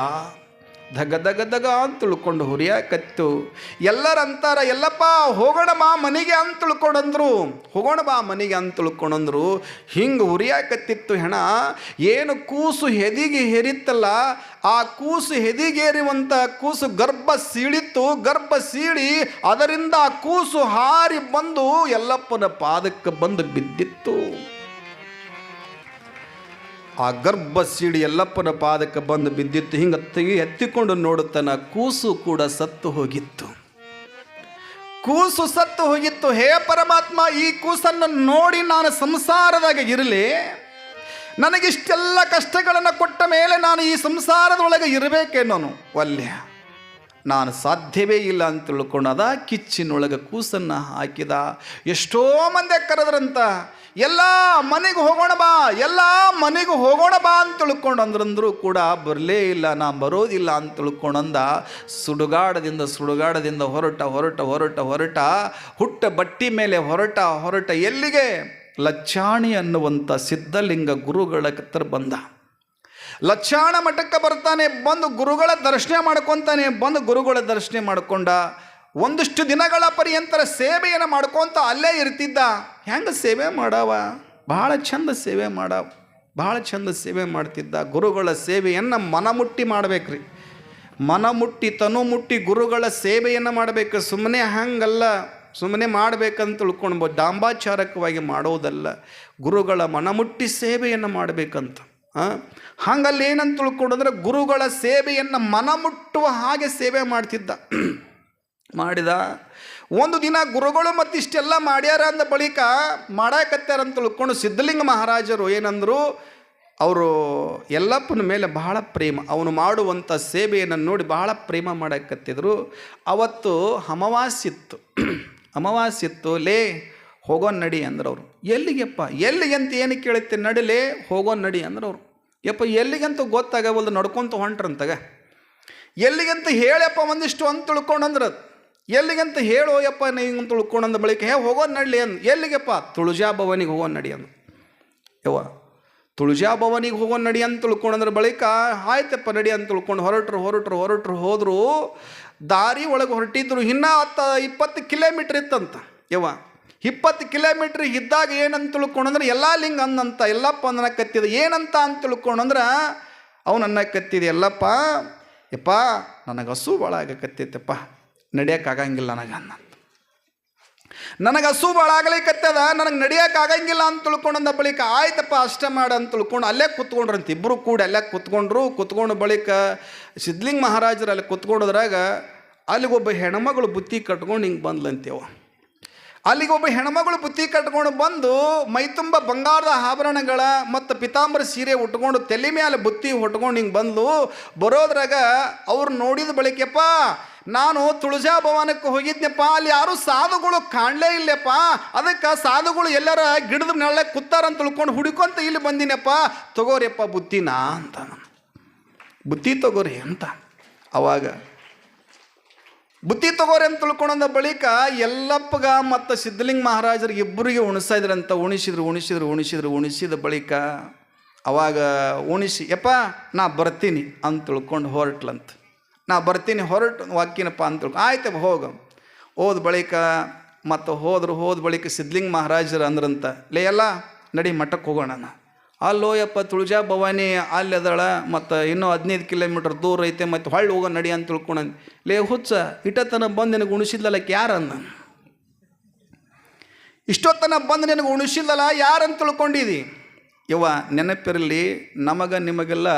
ಧಗ ಧಗ ಧಗ ಅಂತ ತಿಳ್ಕೊಂಡು ಹುರಿಯಾಕತ್ತು ಎಲ್ಲರಂತಾರ, ಎಲ್ಲಪ್ಪ, ಹೋಗೋಣ ಬಾ ಮನೆಗೆ ಅಂತ ತಿಳ್ಕೊಂಡಂದ್ರು. ಹೋಗೋಣ ಬಾ ಮನೆಗೆ ಅಂತ ತಿಳ್ಕೊಂಡಂದ್ರು. ಹಿಂಗೆ ಹುರಿಯಾಕತ್ತಿತ್ತು ಹೆಣ. ಏನು ಕೂಸು ಹೆದಿಗೆ ಹೆರಿತ್ತಲ್ಲ, ಆ ಕೂಸು ಹೆದಿಗೇರಿವಂಥ ಕೂಸು ಗರ್ಭ ಸೀಳಿತ್ತು. ಗರ್ಭ ಸೀಳಿ ಅದರಿಂದ ಆ ಕೂಸು ಹಾರಿ ಬಂದು ಎಲ್ಲಪ್ಪನ ಪಾದಕ್ಕೆ ಬಂದು ಬಿದ್ದಿತ್ತು. ಆ ಗರ್ಭ ಸಿಡಿ ಎಲ್ಲಪ್ಪನ ಪಾದಕ್ಕೆ ಬಂದು ಬಿದ್ದಿತ್ತು. ಹಿಂಗೆ ಎತ್ತಿಕೊಂಡು ನೋಡುತ್ತಾನ ಕೂಸು ಕೂಡ ಸತ್ತು ಹೋಗಿತ್ತು. ಕೂಸು ಸತ್ತು ಹೋಗಿತ್ತು. ಹೇ ಪರಮಾತ್ಮ, ಈ ಕೂಸನ್ನು ನೋಡಿ ನಾನು ಸಂಸಾರದಾಗ ಇರಲಿ. ನನಗಿಷ್ಟೆಲ್ಲ ಕಷ್ಟಗಳನ್ನು ಕೊಟ್ಟ ಮೇಲೆ ನಾನು ಈ ಸಂಸಾರದೊಳಗೆ ಇರಬೇಕೇನೋನು ವಲ್ಯ ನಾನು ಸಾಧ್ಯವೇ ಇಲ್ಲ ಅಂತ ತಿಳ್ಕೊಂಡದ ಕಿಚ್ಚಿನೊಳಗೆ ಕೂಸನ್ನು ಹಾಕಿದ. ಎಷ್ಟೋ ಮಂದಿ ಕರೆದ್ರಂತ ಎಲ್ಲ ಮನೆಗೆ ಹೋಗೋಣ ಬಾ, ಎಲ್ಲ ಮನೆಗೆ ಹೋಗೋಣ ಬಾ ಅಂತ ತಿಳ್ಕೊಂಡು ಅಂದ್ರಂದ್ರೂ ಕೂಡ ಬರಲೇ ಇಲ್ಲ ನಾ ಬರೋದಿಲ್ಲ ಅಂತ ತಿಳ್ಕೊಂಡಂದ ಸುಡುಗಾಡದಿಂದ ಸುಡುಗಾಡದಿಂದ ಹೊರಟ ಹೊರಟ ಹೊರಟ ಹೊರಟ, ಹುಟ್ಟ ಬಟ್ಟಿ ಮೇಲೆ ಹೊರಟ ಹೊರಟ ಎಲ್ಲಿಗೆ? ಲಚ್ಚಾಣಿ ಅನ್ನುವಂಥ ಸಿದ್ಧಲಿಂಗ ಗುರುಗಳ ಹತ್ರ ಬಂದ. ಲಕ್ಷಾಣ ಮಠಕ್ಕೆ ಬರ್ತಾನೆ, ಬಂದು ಗುರುಗಳ ದರ್ಶನ ಮಾಡ್ಕೊತಾನೆ, ಬಂದು ಗುರುಗಳ ದರ್ಶನ ಮಾಡ್ಕೊಂಡ. ಒಂದಿಷ್ಟು ದಿನಗಳ ಪರ್ಯಂತರ ಸೇವೆಯನ್ನು ಮಾಡ್ಕೊತ ಅಲ್ಲೇ ಇರ್ತಿದ್ದ. ಹೆಂಗೆ ಸೇವೆ ಮಾಡವ? ಭಾಳ ಚಂದ ಸೇವೆ ಮಾಡವ. ಭಾಳ ಚಂದ ಸೇವೆ ಮಾಡ್ತಿದ್ದ. ಗುರುಗಳ ಸೇವೆಯನ್ನು ಮನಮುಟ್ಟಿ ಮಾಡ್ಬೇಕ್ರಿ. ಮನಮುಟ್ಟಿ ತನು ಮುಟ್ಟಿ ಗುರುಗಳ ಸೇವೆಯನ್ನು ಮಾಡಬೇಕು. ಸುಮ್ಮನೆ ಹಂಗಲ್ಲ. ಸುಮ್ಮನೆ ಮಾಡಬೇಕಂತ ತಿಳ್ಕೊಂಡು ಡಾಂಬಾಚಾರಕವಾಗಿ ಮಾಡೋದಲ್ಲ. ಗುರುಗಳ ಮನಮುಟ್ಟಿ ಸೇವೆಯನ್ನು ಮಾಡಬೇಕಂತ. ಹಂಗಲ್ಲಿ ಏನಂತ ತಿಳ್ಕೊಂಡ್ರೆ ಗುರುಗಳ ಸೇವೆಯನ್ನು ಮನಮುಟ್ಟುವ ಹಾಗೆ ಸೇವೆ ಮಾಡ್ತಿದ್ದ. ಮಾಡಿದ. ಒಂದು ದಿನ ಗುರುಗಳು ಮತ್ತಿಷ್ಟೆಲ್ಲ ಮಾಡ್ಯಾರ ಅಂದ ಬಳಿಕ ಮಾಡಾಕತ್ಯಾರ ಅಂತ ತಿಳ್ಕೊಂಡು ಸಿದ್ಧಲಿಂಗ ಮಹಾರಾಜರು ಏನಂದರು, ಅವರು ಎಲ್ಲಪ್ಪನ ಮೇಲೆ ಬಹಳ ಪ್ರೇಮ, ಅವನು ಮಾಡುವಂಥ ಸೇವೆಯನ್ನು ನೋಡಿ ಬಹಳ ಪ್ರೇಮ ಮಾಡಕತ್ತಿದ್ರು. ಅವತ್ತು ಅಮಾವಾಸ್ಯಿತ್ತು ಅಮಾವಾಸ್ಯಿತ್ತು, ಲೇ ಹೋಗೋ ನಡಿ ಅಂದ್ರೆ ಅವರು ಎಲ್ಲಿಗೆಪ್ಪ? ಎಲ್ಲಿಗೆಂತ ಏನು ಕೇಳುತ್ತೆ ನಡಿಲೇ ಹೋಗೋ ನಡಿ ಅಂದ್ರೆ ಅವರು ಯಪ್ಪ, ಎಲ್ಲಿಗಂತ ಗೊತ್ತಾಗವಲ್ದು, ನಡ್ಕೊತ ಹೊಂಟ್ರಂತಾಗ. ಎಲ್ಲಿಗಂತ ಹೇಳಪ್ಪ ಒಂದಿಷ್ಟು ಅಂತ ತಿಳ್ಕೊಂಡಂದ್ರೆ ಎಲ್ಲಿಗಂತ ಹೇಳೋ, ಯಪ್ಪ ಹಿಂಗೆ ತುಳ್ಕೊಂಡಂದ ಬಳಿಕ, ಹೇ ಹೋಗೋ ನಡಲಿ ಅಂದ್. ಎಲ್ಲಿಗೆಪ್ಪ? ತುಳಜಾ ಭವನಿಗೆ ಹೋಗೋ ನಡಿ ಅಂದು. ಯವ್ವ ತುಳಜಾ ಭವನಿಗೆ ಹೋಗೋ ನಡಿ ಅಂತ ತುಳ್ಕೊಂಡಂದ್ರ ಬಳಿಕ, ಆಯ್ತಪ್ಪ, ನಡಿ ಅಂತ ತಿಳ್ಕೊಂಡು. ಹೊರಟ್ರು ಹೊರಟ್ರು ಹೊರಟ್ರು, ಹೋದರು, ದಾರಿ ಒಳಗೆ ಹೊರಟಿದ್ರು, ಇನ್ನೂ ಹತ್ತು, ಇಪ್ಪತ್ತು ಕಿಲೋಮೀಟ್ರ್ ಇತ್ತಂತ. ಯವ್ವ, ಇಪ್ಪತ್ತು ಕಿಲೋಮೀಟ್ರ್ ಇದ್ದಾಗ ಏನಂತ ತಿಳ್ಕೊಂಡಂದ್ರೆ ಎಲ್ಲ ಲಿಂಗ ಅಂದಂತ, ಎಲ್ಲಪ್ಪ ಅನ್ನಕತ್ತಿದ ಏನಂತ ಅಂತ ತಿಳ್ಕೊಂಡಂದ್ರೆ ಅವನನ್ನ ಕತ್ತಿದೆ, ಎಲ್ಲಪ್ಪ, ಯಪ್ಪ, ನನಗೆ ಹಸು ಭಾಳ ಆಗಕತ್ತೈತಪ್ಪ. ನಡೆಯೋಕ್ಕಾಗಂಗಿಲ್ಲ ನನಗೆ ಅನ್ನ ನನಗೆ ಹಸು ಭಾಳ ಆಗ್ಲಿಕ್ಕತ್ತದ ನನಗೆ ನಡೆಯೋಕ್ಕಾಗಂಗಿಲ್ಲ ಅಂತ ತಿಳ್ಕೊಂಡಂದ ಬಳಿಕ ಆಯ್ತಪ್ಪ ಅಷ್ಟ ಮಾಡ ಅಂತ ತಿಳ್ಕೊಂಡು ಅಲ್ಲೇ ಕೂತ್ಕೊಂಡ್ರಂತ ಇಬ್ಬರು ಕೂಡ ಅಲ್ಲೇ ಕೂತ್ಕೊಂಡ್ರು, ಕೂತ್ಕೊಂಡು ಬಳಿಕ ಸಿದ್ಲಿಂಗ್ ಮಹಾರಾಜರು ಅಲ್ಲಿ ಕೂತ್ಕೊಂಡದ್ರಾಗ ಅಲ್ಲಿಗೊಬ್ಬ ಹೆಣ್ಮಗಳು ಬುತ್ತಿ ಕಟ್ಕೊಂಡು ಹಿಂಗೆ ಬಂದ್ಲಂತೇವ ಅಲ್ಲಿಗೊಬ್ಬ ಹೆಣ್ಮಗಳು ಬುತ್ತಿ ಕಟ್ಕೊಂಡು ಬಂದು ಮೈತುಂಬ ಬಂಗಾರದ ಆಭರಣಗಳ ಮತ್ತು ಪಿತಾಂಬರ ಸೀರೆ ಉಟ್ಕೊಂಡು ತಲೆ ಮೇಲೆ ಬುತ್ತಿ ಹೊಟ್ಕೊಂಡು ಹಿಂಗೆ ಬಂದು ಬರೋದ್ರಾಗ ಅವ್ರು ನೋಡಿದ ಬಳಿಕಪ್ಪ ನಾನು ತುಳಜಾ ಭವನಕ್ಕೆ ಹೋಗಿದ್ನಪ್ಪ, ಅಲ್ಲಿ ಯಾರು ಸಾಧುಗಳು ಕಾಣಲೇ ಇಲ್ಲಪ್ಪ. ಅದಕ್ಕೆ ಸಾಧುಗಳು ಎಲ್ಲರ ಗಿಡದ ನೆಳ್ಳೆ ಕೂತಾರಂತ ತಿಳ್ಕೊಂಡು ಹುಡುಕೊಂತ ಇಲ್ಲಿ ಬಂದಿನಪ್ಪ. ತಗೋರಿಯಪ್ಪ ಬುತ್ತಿನಾ ಅಂತ ಬುತ್ತಿ ತಗೋರಿ ಅಂತ. ಅವಾಗ ಬುತ್ತಿ ತಗೋರಿ ಅಂತ ತಿಳ್ಕೊಂಡ ಬಳಿಕ ಎಲ್ಲಪ್ಪಗ ಮತ್ತು ಸಿದ್ಧಲಿಂಗ ಮಹಾರಾಜರಿಗೆ ಇಬ್ಬರಿಗೆ ಉಣಿಸ್ತಾ ಇದ್ರಂತ ಉಣಿಸಿದ್ರು ಉಣಿಸಿದ್ರು ಉಣಿಸಿದ್ರು, ಉಣಿಸಿದ ಬಳಿಕ ಅವಾಗ ಉಣಿಸಿ, ಯಪ್ಪ, ನಾ ಬರ್ತೀನಿ ಅಂತ ತಿಳ್ಕೊಂಡು ಹೊರಟ್ಲಂತ. ನಾ ಬರ್ತೀನಿ ಹೊರಟು, ವಾಕ್ಯನಪ್ಪ ಅಂತ ಆಯ್ತು ಹೋಗ ಹೋದ ಬಳಿಕ ಮತ್ತು ಹೋದ್ರು, ಹೋದ ಬಳಿಕ ಸಿದ್ಧಲಿಂಗ ಮಹಾರಾಜರು ಅಂದ್ರಂತ, ಲೇ ಎಲ್ಲ ನಡಿ ಮಠಕ್ಕೆ ಹೋಗೋಣ ಅಲ್ಲೋಯಪ್ಪ, ತುಳಜಾ ಭವಾನಿ ಅಲ್ಲಿ ಅದಳ, ಮತ್ತು ಇನ್ನೂ ಹದಿನೈದು ಕಿಲೋಮೀಟ್ರ್ ದೂರ ಐತೆ, ಮತ್ತು ಹೊಳ್ಳಿ ಹೋಗೋ ನಡಿ ಅಂತ ತಿಳ್ಕೊಂಡು ಲೇ ಹುಚ್ಚ, ಇಟ್ಟತನ ಬಂದು ನಿನಗೆ ಉಣಿಸಿದ್ಲಲ್ಲಕ್ಕೆ ಯಾರನ್ನ ಇಷ್ಟೊತ್ತನ ಬಂದು ನಿನಗೆ ಉಣಿಸಿಲ್ಲಲ್ಲ ಯಾರಂತ ತಿಳ್ಕೊಂಡಿದಿ? ಯವ್ವ, ನೆನಪಿರಲಿ, ನಮಗೆ ನಿಮಗೆಲ್ಲ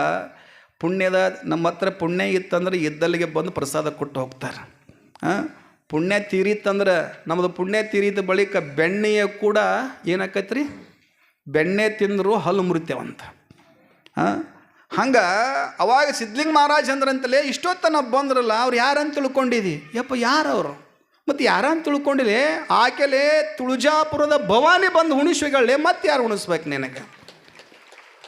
ಪುಣ್ಯದ ನಮ್ಮ ಹತ್ರ ಪುಣ್ಯ ಇತ್ತಂದ್ರೆ ಇದ್ದಲ್ಲಿಗೆ ಬಂದು ಪ್ರಸಾದ ಕೊಟ್ಟು ಹೋಗ್ತಾರೆ. ಪುಣ್ಯ ತೀರಿತ್ತಂದ್ರೆ ನಮ್ಮದು ಪುಣ್ಯ ತೀರಿದ ಬಳಿಕ ಬೆಣ್ಣೆಯ ಕೂಡ ಏನಾಕೈತ್ರಿ? ಬೆಣ್ಣೆ ತಿಂದರು ಹಲ್ಲು ಮುರಿತೇವಂತ. ಹಾಂ ಹಂಗೆ ಅವಾಗ ಸಿದ್ಲಿಂಗ ಮಹಾರಾಜ್ ಅಂದ್ರಂತಲೇ ಇಷ್ಟೊತ್ತನ ಬಂದ್ರಲ್ಲ, ಅವ್ರು ಯಾರಂತ ತಿಳ್ಕೊಂಡಿದ್ದಿ ಯಪ್ಪ, ಯಾರವರು? ಮತ್ತು ಯಾರಂತ ತಿಳ್ಕೊಂಡಿಲ್ಲ ಆಕೆಲೆ ತುಳಜಾಪುರದ ಭವಾನಿ ಬಂದು ಹುಣಿಸ್ವಿಗಳೇ ಮತ್ತೆ ಯಾರು ಉಣಿಸ್ಬೇಕು ನಿನಗೆ?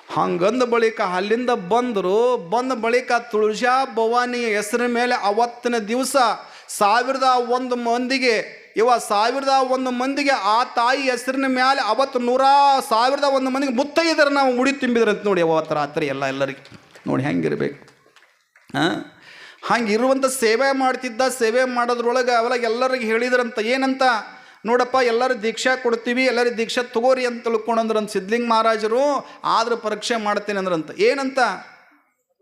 ಹಂಗಂದ ಬಳಿಕ ಅಲ್ಲಿಂದ ಬಂದರು, ಬಂದ ಬಳಿಕ ತುಳಜಾ ಭವಾನಿಯ ಹೆಸರಿನ ಮೇಲೆ ಅವತ್ತಿನ ದಿವಸ ಸಾವಿರದ ಒಂದು ಮಂದಿಗೆ, ಇವ ಸಾವಿರದ ಒಂದು ಮಂದಿಗೆ ಆ ತಾಯಿ ಹೆಸರಿನ ಮೇಲೆ ಅವತ್ತು ನೂರ ಸಾವಿರದ ಒಂದು ಮಂದಿಗೆ ಮುತ್ತೈದರ ನಾವು ಮುಡಿ ತುಂಬಿದ್ರಂತ ನೋಡಿ ಅವತ್ತು ರಾತ್ರಿ ಎಲ್ಲ ಎಲ್ಲರಿಗೆ. ನೋಡಿ ಹೆಂಗಿರ್ಬೇಕು. ಹಾಂ ಹಂಗೆ ಇರುವಂಥ ಸೇವೆ ಮಾಡ್ತಿದ್ದ, ಸೇವೆ ಮಾಡೋದ್ರೊಳಗೆ ಅವಾಗ ಎಲ್ಲರಿಗೆ ಹೇಳಿದ್ರಂತ, ಏನಂತ? ನೋಡಪ್ಪ, ಎಲ್ಲರೂ ದೀಕ್ಷಾ ಕೊಡ್ತೀವಿ ಎಲ್ಲರಿಗೆ ದೀಕ್ಷಾ ತಗೋರಿ ಅಂತ ತಿಳ್ಕೊಂಡ್ರೆ ಅಂತ ಸಿದ್ಧಲಿಂಗ ಮಹಾರಾಜರು, ಆದ್ರೆ ಪರೀಕ್ಷೆ ಮಾಡ್ತೀನಿ ಅಂದ್ರಂತ. ಏನಂತ?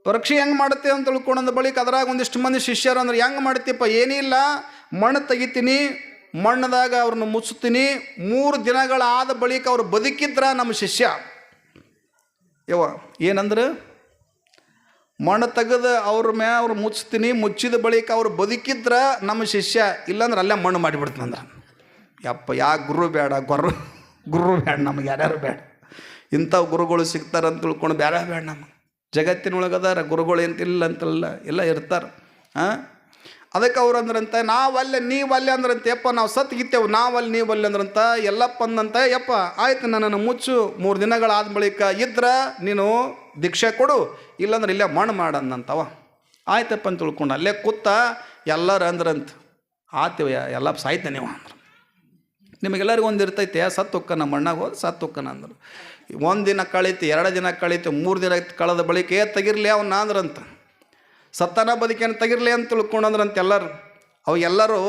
ಪರೀಕ್ಷೆ ಹೆಂಗೆ ಮಾಡುತ್ತೆ ಅಂತ ತಿಳ್ಕೊಂಡಂದ ಬಳಿಕ ಅದ್ರಾಗ ಒಂದಿಷ್ಟು ಮಂದಿ ಶಿಷ್ಯರು ಅಂದ್ರೆ, ಹೆಂಗೆ ಮಾಡ್ತೀಪ್ಪ ಏನಿಲ್ಲ ಮಣ್ಣು ತೆಗಿತೀನಿ, ಮಣ್ಣದಾಗ ಅವ್ರನ್ನ ಮುಚ್ಚುತ್ತೀನಿ, ಮೂರು ದಿನಗಳಾದ ಬಳಿಕ ಅವ್ರು ಬದುಕಿದ್ರ ನಮ್ಮ ಶಿಷ್ಯ. ಯವ ಏನಂದ್ರೆ? ಮಣ್ಣು ತೆಗೆದು ಅವ್ರ ಮ್ಯಾ ಅವ್ರು ಮುಚ್ತೀನಿ ಮುಚ್ಚಿದ ಬಳಿಕ ಅವ್ರು ಬದುಕಿದ್ರ ನಮ್ಮ ಶಿಷ್ಯ, ಇಲ್ಲಾಂದ್ರೆ ಅಲ್ಲೇ ಮಣ್ಣು ಮಾಡಿಬಿಡ್ತಂದ್ರೆ ಯಪ್ಪ, ಯಾ ಗುರು ಬೇಡ ಗೊರ್ರು ಗುರು ಬೇಡ ನಮಗೆ, ಯಾರ್ಯಾರು ಬೇಡ. ಇಂಥ ಗುರುಗಳು ಸಿಗ್ತಾರೆ ಅಂತ ತಿಳ್ಕೊಂಡು ಬೇಡ ಬೇಡ ನಮಗೆ. ಜಗತ್ತಿನೊಳಗದಾರ ಗುರುಗಳು ಎಂತಿಲ್ಲ ಅಂತಲ್ಲ, ಎಲ್ಲ ಇರ್ತಾರೆ. ಹಾಂ ಅದಕ್ಕೆ ಅವ್ರು ಅಂದ್ರಂತ, ನಾವಲ್ಲೇ, ನೀವಲ್ಲೇ ಅಂದ್ರಂತೆ, ಯಪ್ಪ, ನಾವು ಸತ್ಗಿತ್ತೇವು ನಾವಲ್ಲಿ, ನೀವಲ್ಲಿ ಅಂದ್ರಂತ, ಎಲ್ಲಪ್ಪ ಅಂದಂತ, ಯಪ್ಪ, ಆಯ್ತು ನನ್ನನ್ನು ಮುಚ್ಚು, ಮೂರು ದಿನಗಳಾದ ಬಳಿಕ ಇದ್ರ ನೀನು ದೀಕ್ಷೆ ಕೊಡು, ಇಲ್ಲಾಂದ್ರೆ ಇಲ್ಲೇ ಮಣ್ಣು ಮಾಡಂದಂತವ. ಆಯ್ತಪ್ಪ ಅಂತ ತಿಳ್ಕೊಂಡು ಅಲ್ಲೇ ಕೂತ ಎಲ್ಲರ ಅಂದ್ರಂತ, ಆತಿವ, ಎಲ್ಲ ಸಾಯ್ತ ನೀವು ಅಂದ್ರು. ನಿಮಗೆಲ್ಲರಿಗೂ ಒಂದು ಇರ್ತೈತೆ ಸತ್ತು ಹೊಕ್ಕನ ಮಣ್ಣಾಗ ಹೋದ ಸತ್ತು ಹೊಕ್ಕನ ಅಂದರು. ಒಂದು ದಿನ ಕಳೀತು, ಎರಡು ದಿನ ಕಳೀತು, ಮೂರು ದಿನ ಕಳೆದ ಬಳಿಕ ಏ ತೆಗಿರ್ಲಿ ಅವನ್ನ ಅಂದ್ರಂತ. ಸತ್ತನ ಬದುಕೇನು ತೆಗಿರ್ಲಿ ಅಂತ ತಿಳ್ಕೊಂಡಂದ್ರಂತ ಎಲ್ಲರೂ. ಅವು ಎಲ್ಲರೂ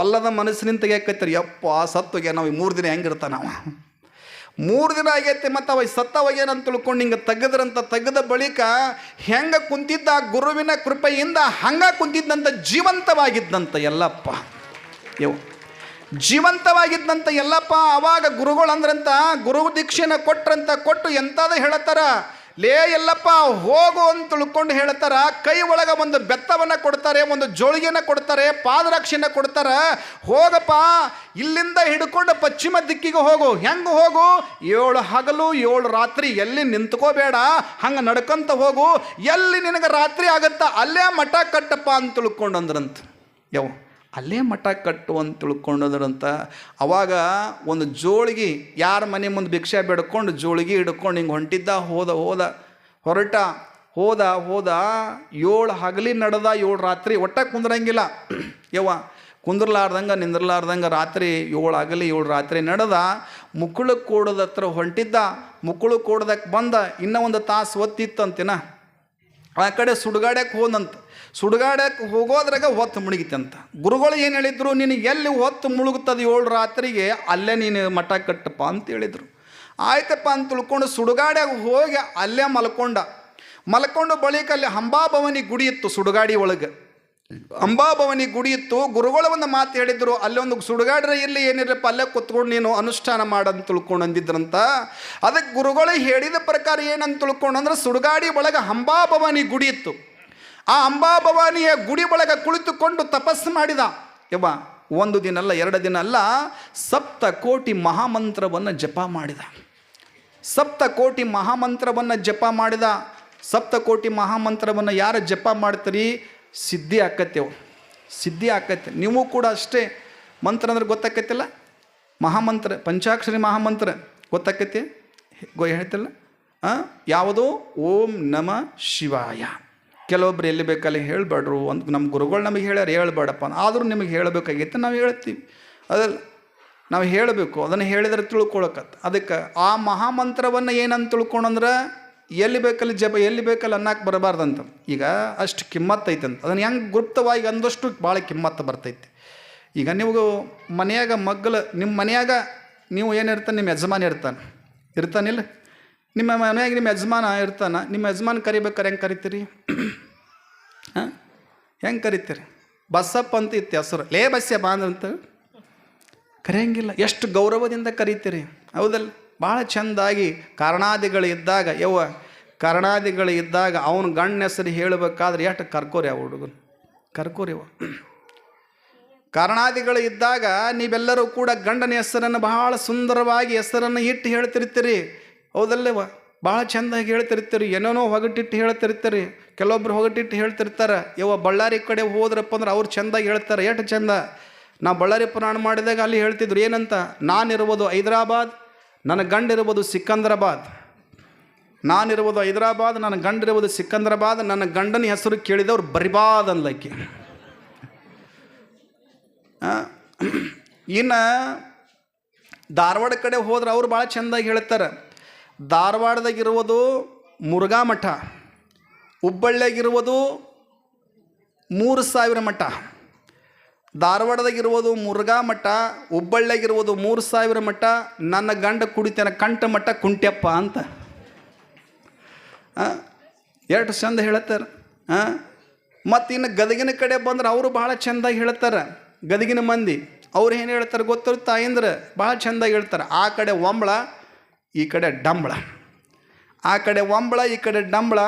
ಒಲ್ಲದ ಮನಸ್ಸಿನಿಂದ ತೆಗಿಯಕತ್ತಾರೆ, ಯಪ್ಪ ಸತ್ತುಗೆ ನಾವು ಮೂರು ದಿನ ಹೆಂಗಿರ್ತಾನ ಅವ. ಮೂರು ದಿನ ಆಗೈತೆ ಮತ್ತು ಅವ ಸತ್ತವಾಗೇನಂತ ತಿಳ್ಕೊಂಡು ಹಿಂಗೆ ತೆಗೆದ್ರಂತ, ತೆಗೆದ ಬಳಿಕ ಹೆಂಗೆ ಕುಂತಿದ್ದ ಗುರುವಿನ ಕೃಪೆಯಿಂದ ಹಂಗೆ ಕುಂತಿದ್ದಂಥ ಜೀವಂತವಾಗಿದ್ದಂತ ಎಲ್ಲಪ್ಪ. ಯವ್ ಜೀವಂತವಾಗಿದ್ದಂತ ಎಲ್ಲಪ್ಪ ಅವಾಗ ಗುರುಗಳು ಅಂದ್ರಂತ, ಗುರು ದೀಕ್ಷೆನ ಕೊಟ್ರಂತ ಕೊಟ್ಟು ಎಂತದ ಹೇಳತ್ತಾರ ಲೇ ಎಲ್ಲಪ್ಪ ಹೋಗು ಅಂತ ತಿಳ್ಕೊಂಡು ಹೇಳ್ತಾರ. ಕೈ ಒಳಗ ಒಂದು ಬೆತ್ತವನ್ನ ಕೊಡ್ತಾರೆ, ಒಂದು ಜೋಳಿಗೆನ ಕೊಡ್ತಾರೆ ಪಾದರಕ್ಷೆನ ಕೊಡ್ತಾರ. ಹೋಗಪ್ಪ, ಇಲ್ಲಿಂದ ಹಿಡ್ಕೊಂಡು ಪಶ್ಚಿಮ ದಿಕ್ಕಿಗೆ ಹೋಗು. ಹೆಂಗೆ ಹೋಗು? ಏಳು ಹಗಲು, ಏಳು ರಾತ್ರಿ. ಎಲ್ಲಿ ನಿಂತ್ಕೋಬೇಡ, ಹಂಗೆ ನಡ್ಕೊಂತ ಹೋಗು. ಎಲ್ಲಿ ನಿನಗೆ ರಾತ್ರಿ ಆಗತ್ತ, ಅಲ್ಲೇ ಮಠ ಕಟ್ಟಪ್ಪ ಅಂತ ತಿಳ್ಕೊಂಡು ಅಂದ್ರಂತ ಯವ್ ಅಲ್ಲೇ ಮಠ ಕಟ್ಟು ಅಂತ ತಿಳ್ಕೊಂಡದ್ರಂತ, ಅವಾಗ ಒಂದು ಜೋಳಿಗೆ ಯಾರ ಮನೆ ಮುಂದೆ ಭಿಕ್ಷೆ ಬೇಡ್ಕೊಂಡು ಜೋಳಿಗೆ ಹಿಡ್ಕೊಂಡು ಹಿಂಗೆ ಹೊಂಟಿದ್ದ, ಹೋದ ಹೋದ, ಹೊರಟ, ಹೋದ ಹೋದ, ಏಳು ಹಗಲಿ ನಡೆದ, ಏಳು ರಾತ್ರಿ ಒಟ್ಟ ಕುಂದ್ರಂಗಿಲ್ಲ. ಯವ್ವ, ಕುಂದ್ರಲಾರ್ದಂಗೆ, ನಿಂದ್ರಲಾರ್ದಂಗೆ ರಾತ್ರಿ ಏಳು ಹಗಲಿ, ಏಳು ರಾತ್ರಿ ನಡೆದ ಮುಕ್ಕಳು ಕೂಡದತ್ರ ಹೊಂಟಿದ್ದ ಮುಕ್ಕಳು ಕೂಡದಕ್ಕೆ ಬಂದ, ಇನ್ನೂ ಒಂದು ತಾಸು ಒತ್ತಿತ್ತಂತಿನ ಆ ಕಡೆ ಸುಡುಗಾಡ್ಯಕ್ಕೆ ಹೋದಂತ. ಸುಡ್ಗಾಡಕ್ಕೆ ಹೋಗೋದ್ರಾಗ ಹೊತ್ತು ಮುಳುಗಿತಂತ ಗುರುಗಳು ಏನು ಹೇಳಿದ್ರು ನಿನಗೆ ಎಲ್ಲಿ ಹೊತ್ತು ಮುಳುಗುತ್ತದೆ ಏಳು ರಾತ್ರಿಗೆ ಅಲ್ಲೇ ನೀನು ಮಠ ಕಟ್ಟಪ್ಪ ಅಂತ ಹೇಳಿದರು. ಆಯ್ತಪ್ಪ ಅಂತ ತಿಳ್ಕೊಂಡು ಸುಡುಗಾಡ್ಯಾಗ ಹೋಗಿ ಅಲ್ಲೇ ಮಲ್ಕೊಂಡ. ಮಲ್ಕೊಂಡು ಬಳಿಕ ಅಲ್ಲಿ ಹಂಬಾಭವನಿ ಗುಡಿ ಇತ್ತು ಸುಡುಗಾಡಿ ಒಳಗೆ. ಅಂಬಾಭವನಿ ಗುಡಿ ಇತ್ತು ಗುರುಗಳು ಒಂದು ಮಾತು ಹೇಳಿದ್ರು ಅಲ್ಲೊಂದು ಸುಡುಗಾಡ್ರ ಇರಲಿ, ಏನಿರಪ್ಪ, ಅಲ್ಲೇ ಕುತ್ಕೊಂಡು ನೀನು ಅನುಷ್ಠಾನ ಮಾಡಂತ ತಿಳ್ಕೊಂಡು ಅಂದಿದ್ರಂತ. ಅದಕ್ಕೆ ಗುರುಗಳು ಹೇಳಿದ ಪ್ರಕಾರ ಏನಂತ ತಿಳ್ಕೊಂಡು ಅಂದ್ರೆ, ಸುಡುಗಾಡಿ ಒಳಗೆ ಅಂಬಾಭವಾನಿ ಗುಡಿ ಇತ್ತು ಆ ಅಂಬಾಭವಾನಿಯ ಗುಡಿ ಒಳಗೆ ಕುಳಿತುಕೊಂಡು ತಪಸ್ಸು ಮಾಡಿದ. ಯವ್ವ, ಒಂದು ದಿನ ಅಲ್ಲ, ಎರಡು ದಿನ ಅಲ್ಲ, ಸಪ್ತ ಕೋಟಿ ಮಹಾಮಂತ್ರವನ್ನು ಜಪ ಮಾಡಿದ. ಸಪ್ತ ಕೋಟಿ ಮಹಾಮಂತ್ರವನ್ನು ಜಪ ಮಾಡಿದ. ಸಪ್ತ ಕೋಟಿ ಮಹಾಮಂತ್ರವನ್ನು ಯಾರು ಜಪ ಮಾಡ್ತೀರಿ? ಸಿದ್ಧಿ ಆಕತ್ತೇವು. ಸಿದ್ಧಿ ಆಕತ್ತೆ. ನೀವು ಕೂಡ ಅಷ್ಟೇ ಮಂತ್ರ ಅಂದ್ರೆ ಗೊತ್ತಾಕೈತಿಲ್ಲ ಮಹಾಮಂತ್ರ, ಪಂಚಾಕ್ಷರಿ ಮಹಾಮಂತ್ರ ಗೊತ್ತಾಕೈತಿ ಗೊ ಹೇಳ್ತಿಲ್ಲ? ಯಾವುದು? ಓಂ ನಮ ಶಿವಾಯ. ಕೆಲವೊಬ್ರು ಎಲ್ಲಿ ಬೇಕಲ್ಲಿ ಹೇಳಬೇಡ್ರು. ಅಂತ ನಮ್ಮ ಗುರುಗಳು ನಮಗೆ ಹೇಳ್ಯಾರ, ಹೇಳ್ಬೇಡಪ್ಪ ಆದರೂ ನಿಮಗೆ ಹೇಳಬೇಕಾಗಿತ್ತು, ನಾವು ಹೇಳ್ತೀವಿ. ಅದಲ್ಲ, ನಾವು ಹೇಳಬೇಕು. ಅದನ್ನು ಹೇಳಿದ್ರೆ ತಿಳ್ಕೊಳಕತ್ತ. ಅದಕ್ಕೆ ಆ ಮಹಾಮಂತ್ರವನ್ನು ಏನಂತ ತಿಳ್ಕೊಂಡಂದ್ರೆ ಎಲ್ಲಿ ಬೇಕಲ್ಲಿ ಜಪ, ಎಲ್ಲಿ ಬೇಕಲ್ಲಿ ಅನ್ನಕ್ಕೆ ಬರಬಾರ್ದಂತ. ಈಗ ಅಷ್ಟು ಕಿಮ್ಮತ್ತು ಐತಂತ. ಅದನ್ನು ಹೆಂಗೆ ಗುಪ್ತವಾಗಿ ಅಂದಷ್ಟು ಭಾಳ ಕಿಮ್ಮತ್ತು ಬರ್ತೈತಿ. ಈಗ ನೀವು ಮನೆಯಾಗ ಮಗ್ಗಲು ನಿಮ್ಮ ಮನೆಯಾಗ ನೀವು ಏನಿರ್ತಾನೆ ನಿಮ್ಮ ಯಜಮಾನ ಇರ್ತಾನೆ. ಇರ್ತಾನಿಲ್ಲ ನಿಮ್ಮ ಮನೆಯಾಗ ನಿಮ್ಮ ಯಜಮಾನ ಇರ್ತಾನೆ, ನಿಮ್ಮ ಯಜಮಾನ ಕರಿಬೇಕಾರೆ ಹೆಂಗೆ ಕರಿತೀರಿ? ಹಾಂ? ಹೆಂಗೆ ಕರಿತೀರಿ? ಬಸ್ಸಪ್ಪ ಅಂತ ಇತ್ತು ಹೆಸರು. ಲೇ ಬಸ್ಸೆ ಬಾಂದ್ ಅಂತ ಕರೆಯಂಗಿಲ್ಲ. ಎಷ್ಟು ಗೌರವದಿಂದ ಕರಿತೀರಿ? ಹೌದಲ್ಲ? ಭಾಳ ಚೆಂದಾಗಿ ಕಾರಣಾದಿಗಳು ಇದ್ದಾಗ, ಯವ್ವ, ಕಾರಣಾದಿಗಳು ಇದ್ದಾಗ ಅವನ ಗಂಡ ಹೆಸರು ಹೇಳಬೇಕಾದ್ರೆ ಎಷ್ಟು ಕರ್ಕೋರಿ ಆ ಹುಡುಗನು ಕರ್ಕೋರಿ ಅವ ಕಾರಣಾದಿಗಳು ಇದ್ದಾಗ ನೀವೆಲ್ಲರೂ ಕೂಡ ಗಂಡನ ಹೆಸರನ್ನು ಬಹಳ ಸುಂದರವಾಗಿ ಹೆಸರನ್ನು ಇಟ್ಟು ಹೇಳ್ತಿರ್ತೀರಿ. ಹೌದಲ್ಲವ ಭಾಳ ಚೆಂದಾಗಿ ಹೇಳ್ತಿರ್ತೀರಿ. ಏನೇನೋ ಹೊಗಟಿಟ್ಟು ಹೇಳ್ತಿರ್ತೀರಿ. ಕೆಲವೊಬ್ರು ಹೊಗಟಿಟ್ಟು ಹೇಳ್ತಿರ್ತಾರೆ. ಯವ್ವ, ಬಳ್ಳಾರಿ ಕಡೆ ಹೋದ್ರಪ್ಪ ಅಂದ್ರೆ ಅವ್ರು ಚೆಂದಾಗಿ ಹೇಳ್ತಾರೆ. ಎಷ್ಟು ಚೆಂದ? ನಾವು ಬಳ್ಳಾರಿ ಪುರಾಣ ಮಾಡಿದಾಗ ಅಲ್ಲಿ ಹೇಳ್ತಿದ್ರು. ಏನಂತ? ನಾನಿರ್ಬೋದು ಹೈದರಾಬಾದ್ ನನ್ನ ಗಂಡಿರುವುದು ಸಿಕಂದ್ರಾಬಾದ್. ನಾನಿರುವುದು ಹೈದರಾಬಾದ್, ನನ್ನ ಗಂಡಿರುವುದು ಸಿಕಂದ್ರಾಬಾದ್. ನನ್ನ ಗಂಡನ ಹೆಸರು ಕೇಳಿದವ್ರು ಬರಿಬಾದ್ ಅನ್ಲಕ್ಕೆ ಇನ್ನು ಧಾರವಾಡ ಕಡೆ ಹೋದ್ರೆ ಅವ್ರು ಭಾಳ ಚೆಂದಾಗಿ ಹೇಳ್ತಾರೆ. ಧಾರವಾಡದಾಗಿರುವುದು ಮುರುಘಾ ಮಠ ಹುಬ್ಬಳ್ಳಿಯಾಗಿರುವುದು ಮೂರು ಸಾವಿರ ಮಠ. ಧಾರವಾಡದಾಗಿರುವುದು ಮುರುಘಾ ಮಠ ಹುಬ್ಬಳ್ಳಿಯಾಗಿರುವುದು ಮೂರು ಸಾವಿರ ಮಠ, ನನ್ನ ಗಂಡ ಕುಡಿತೇನೆ ಕಂಠ ಮಠ ಕುಂಟ್ಯಪ್ಪ ಅಂತ. ಎಷ್ಟು ಚಂದ ಹೇಳ್ತಾರೆ. ಹಾಂ ಮತ್ತು ಇನ್ನು ಗದಗಿನ ಕಡೆ ಬಂದ್ರೆ ಅವರು ಭಾಳ ಚೆಂದಾಗಿ ಹೇಳ್ತಾರೆ. ಗದಗಿನ ಮಂದಿ, ಅವ್ರು ಏನು ಹೇಳ್ತಾರೆ ಗೊತ್ತಿರು ತಾಯಿಂದ್ರೆ ಭಾಳ ಚೆಂದಾಗಿ ಹೇಳ್ತಾರೆ. ಆ ಕಡೆ ಒಂಬಳ, ಈ ಕಡೆ ಡಂಬಳ. ಆ ಕಡೆ ಒಂಬಳ, ಈ ಕಡೆ ಡಂಬಳ,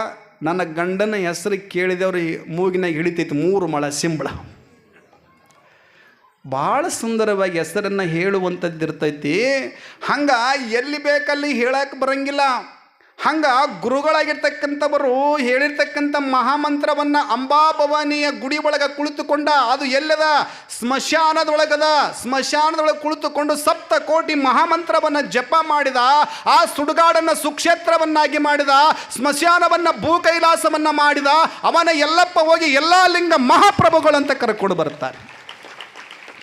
ನನ್ನ ಗಂಡನ ಹೆಸರು ಕೇಳಿದವ್ರು ಮೂಗಿನಾಗ ಹಿಡಿತೈತಿ, ಮೂರು ಮಳ ಸಿಂಬಳ. ಭಾಳ ಸುಂದರವಾಗಿ ಹೆಸರನ್ನು ಹೇಳುವಂಥದ್ದು ಇರ್ತೈತಿ ಹಂಗೆ ಎಲ್ಲಿ ಬೇಕಲ್ಲಿ ಹೇಳಕ್ಕೆ ಬರಂಗಿಲ್ಲ. ಹಂಗೆ ಗುರುಗಳಾಗಿರ್ತಕ್ಕಂಥವರು ಹೇಳಿರ್ತಕ್ಕಂಥ ಮಹಾಮಂತ್ರವನ್ನು ಅಂಬಾಭವಾನಿಯ ಗುಡಿ ಒಳಗೆ ಕುಳಿತುಕೊಂಡ, ಅದು ಎಲ್ಲದ? ಸ್ಮಶಾನದೊಳಗದ? ಸ್ಮಶಾನದೊಳಗೆ ಕುಳಿತುಕೊಂಡು ಸಪ್ತ ಕೋಟಿ ಮಹಾಮಂತ್ರವನ್ನು ಜಪ ಮಾಡಿದ, ಆ ಸುಡುಗಾಡನ್ನು ಸುಕ್ಷೇತ್ರವನ್ನಾಗಿ ಮಾಡಿದ, ಸ್ಮಶಾನವನ್ನು ಭೂಕೈಲಾಸವನ್ನು ಮಾಡಿದ, ಅವನ ಎಲ್ಲಪ್ಪ ಹೋಗಿ ಎಲ್ಲ ಲಿಂಗ ಮಹಾಪ್ರಭುಗಳಂತ ಕರ್ಕೊಂಡು ಬರ್ತಾರೆ.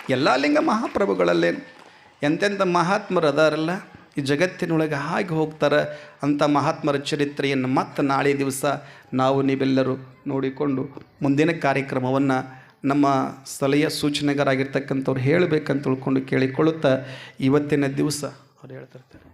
ಎಲ್ಲ ಲಿಂಗ ಮಹಾಪ್ರಭುಗಳಲ್ಲೇ. ಎಂತೆಂಥ ಮಹಾತ್ಮರು ಅದಾರಲ್ಲ ಈ ಜಗತ್ತಿನೊಳಗೆ ಹಾಗೆ ಹೋಗ್ತಾರೆ ಅಂಥ ಮಹಾತ್ಮರ ಚರಿತ್ರೆಯನ್ನು ಮತ್ತೆ ನಾಳೆ ದಿವಸ ನಾವು ನೀವೆಲ್ಲರೂ ನೋಡಿಕೊಂಡು ಮುಂದಿನ ಕಾರ್ಯಕ್ರಮವನ್ನು ನಮ್ಮ ಸ್ಥಳೀಯ ಸೂಚನೆಗಾರಾಗಿರ್ತಕ್ಕಂಥವ್ರು ಹೇಳಬೇಕಂತ ತಿಳ್ಕೊಂಡು ಕೇಳಿಕೊಳ್ಳುತ್ತಾ ಇವತ್ತಿನ ದಿವಸ ಅವ್ರು ಹೇಳ್ತಿರ್ತಾರೆ